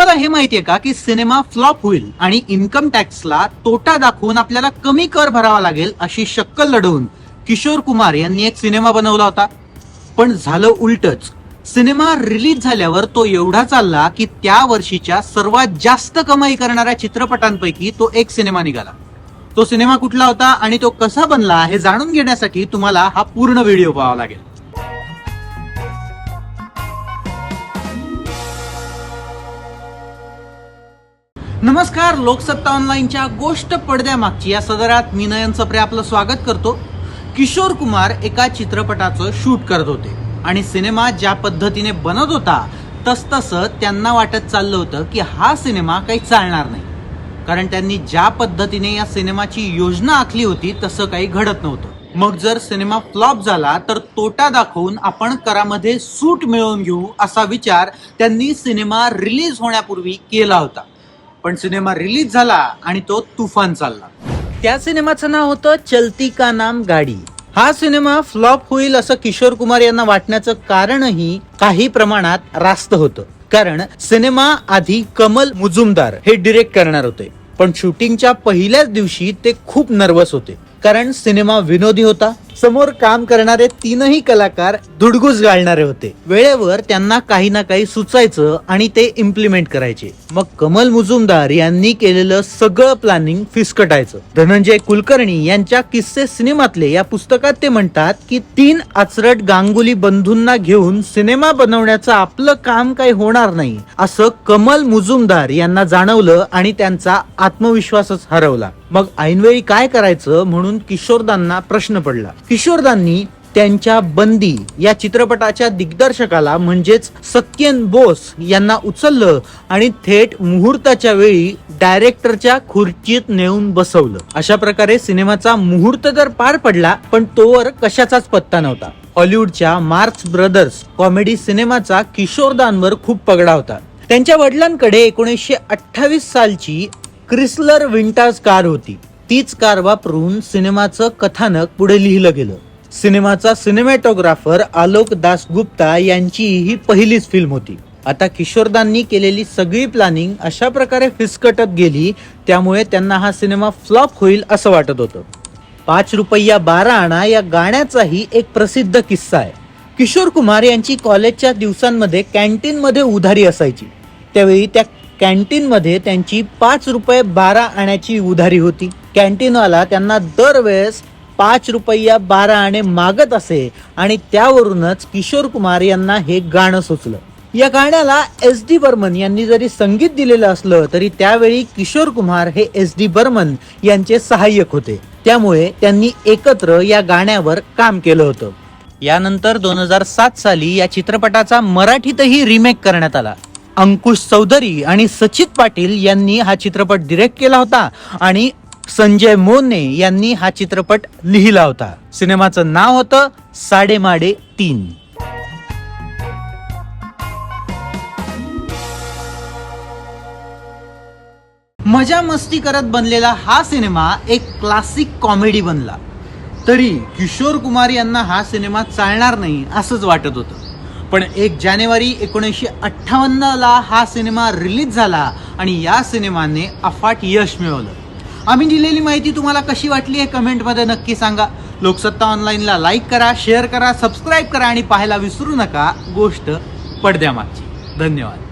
तुम्हाला हे माहितीये का की सिनेमा फ्लॉप होईल आणि इन्कम टॅक्सला तोटा दाखवून आपल्याला कमी कर भरावा लागेल अशी शक्कल लढवून किशोर कुमार यांनी एक सिनेमा बनवला होता. पण झालं उलटच. सिनेमा रिलीज झाल्यावर तो एवढा चालला की त्या वर्षीच्या सर्वात जास्त कमाई करणाऱ्या चित्रपटांपैकी तो एक सिनेमा निघाला. तो सिनेमा कुठला होता आणि तो कसा बनला हे जाणून घेण्यासाठी तुम्हाला हा पूर्ण व्हिडिओ पाहावा लागेल. नमस्कार लोकसत्ता ऑनलाईनच्या गोष्ट पडद्यामागची या सदरात मी नयन सप्रे आपलं स्वागत करतो. किशोर कुमार एका चित्रपटाचं शूट करत होते आणि सिनेमा ज्या पद्धतीने बनत होता तस तसं त्यांना वाटत चाललं होतं की हा सिनेमा काही चालणार नाही. कारण त्यांनी ज्या पद्धतीने या सिनेमाची योजना आखली होती तसं काही घडत नव्हतं. मग जर सिनेमा फ्लॉप झाला तर तोटा दाखवून आपण करामध्ये सूट मिळवून घेऊ असा विचार त्यांनी सिनेमा रिलीज होण्यापूर्वी केला होता. पण सिनेमा रिलीज झाला आणि तो तुफान चालला. त्या सिनेमाचं नाव होतं चलती का नाम गाडी. हा सिनेमा फ्लॉप होईल असं किशोर कुमार यांना वाटण्याचं कारणही काही प्रमाणात रास्त होतं. कारण सिनेमा आधी कमल मुजुमदार हे डिरेक्ट करणार होते. पण शूटिंगच्या पहिल्याच दिवशी ते खूप नर्वस होते. कारण सिनेमा विनोदी होता समोर काम करणारे तीनही कलाकार धुडगूस घालणारे होते. वेळेवर त्यांना काही ना काही सुचायचं आणि ते इम्प्लिमेंट करायचे. मग कमल मुजुमदार यांनी केलेलं सगळं प्लॅनिंग फिसकटायचं. धनंजय कुलकर्णी यांच्या किस्से सिनेमातले या पुस्तकात ते म्हणतात की तीन आचरट गांगुली बंधूंना घेऊन सिनेमा बनवण्याचं आपलं काम काही होणार नाही असं कमल मुजुमदार यांना जाणवलं आणि त्यांचा आत्मविश्वासच हरवला. मग ऐनवेळी काय करायचं म्हणून किशोरदांना प्रश्न पडला. किशोरदांनी त्यांच्या बंदी या चित्रपटाच्या दिग्दर्शकाला म्हणजेच सत्यन बोस यांना उचललं आणि थेट मुहूर्ताच्या वेळी डायरेक्टरच्या खुर्चीत नेऊन बसवलं. अशा प्रकारे सिनेमाचा मुहूर्त तर पार पडला पण तोवर कशाचाच पत्ता नव्हता. हॉलिवूडच्या मार्क्स ब्रदर्स कॉमेडी सिनेमाचा किशोरदांवर खूप पगडा होता. त्यांच्या वडिलांकडे एकोणीसशे अठ्ठावीस सालची क्रिसलर विंटाज कार होती. तीच कार वापरून सिनेमाचं कथानक पुढे लिहिलं गेलं. सिनेमाचा सिनेमॅटोग्राफर आलोक दासगुप्ता यांची ही पहिलीच फिल्म होती. आता किशोरदांनी केलेली सगळी प्लॅनिंग अशा प्रकारे फिसकटत गेली त्यामुळे त्यांना हा सिनेमा फ्लॉप होईल असं वाटत होतं. पाच रुपया बारा आणा या गाण्याचाही एक प्रसिद्ध किस्सा आहे. किशोर कुमार यांची कॉलेजच्या दिवसांमध्ये कॅन्टीनमध्ये उधारी असायची. त्यावेळी त्या कॅन्टीनमध्ये त्यांची पाच रुपये बारा आण्याची उधारी होती. कॅन्टीनवाला त्यांना दरवेळेस पाच रुपया बारा आणे मागत असे आणि त्यावरूनच किशोर कुमार यांना हे गाणं सुचलं. या गाण्याला एस डी बर्मन यांनी जरी संगीत दिलेलं असलं तरी त्यावेळी किशोर कुमार हे एस डी बर्मन यांचे सहाय्यक होते. त्यामुळे त्यांनी एकत्र या गाण्यावर काम केलं होतं. यानंतर दोन हजार सात साली या चित्रपटाचा मराठीतही रिमेक करण्यात आला. अंकुश चौधरी आणि सचित पाटील यांनी हा चित्रपट डिरेक्ट केला होता आणि संजय मोने यांनी हा चित्रपट लिहिला होता. सिनेमाचं नाव होतं साडेमाडे तीन. मजा मस्ती करत बनलेला हा सिनेमा एक क्लासिक कॉमेडी बनला. तरी किशोर कुमार यांना हा सिनेमा चालणार नाही असंच वाटत होतं. पण एक जानेवारी एकोणीसशे अठ्ठावन्नला हा सिनेमा रिलीज झाला आणि या सिनेमाने अफाट यश मिळवलं. आम्ही दिलेली माहिती तुम्हाला कशी वाटली हे कमेंटमध्ये नक्की सांगा. लोकसत्ता ऑनलाईनला लाईक करा शेअर करा सबस्क्राईब करा आणि पाहायला विसरू नका. गोष्ट पडद्यामागची. धन्यवाद.